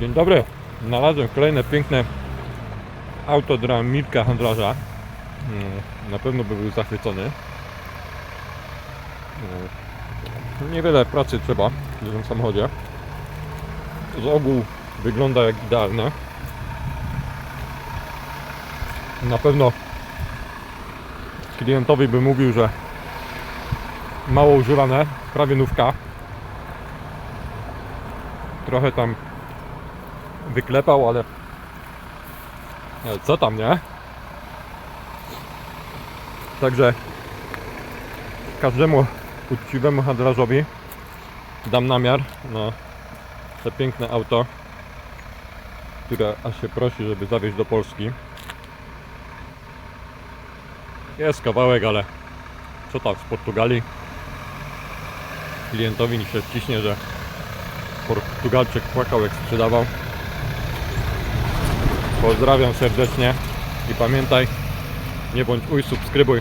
Dzień dobry. Znalazłem kolejne piękne auto dla Mirka Handlarza. Mm, Na pewno by był zachwycony. Mm, Niewiele pracy trzeba w tym samochodzie. Z ogółu wygląda jak idealne. Na pewno klientowi by mówił, że mało używane, prawie nówka. Trochę tam wyklepał, ale co tam, nie? Także każdemu uczciwemu handlarzowi dam namiar na te piękne auto, które aż się prosi, żeby zawieźć do Polski. Jest kawałek, ale co tam z Portugalii? Klientowi się wciśnie, że Portugalczyk płakał jak sprzedawał. Pozdrawiam serdecznie i pamiętaj, nie bądź uj, subskrybuj,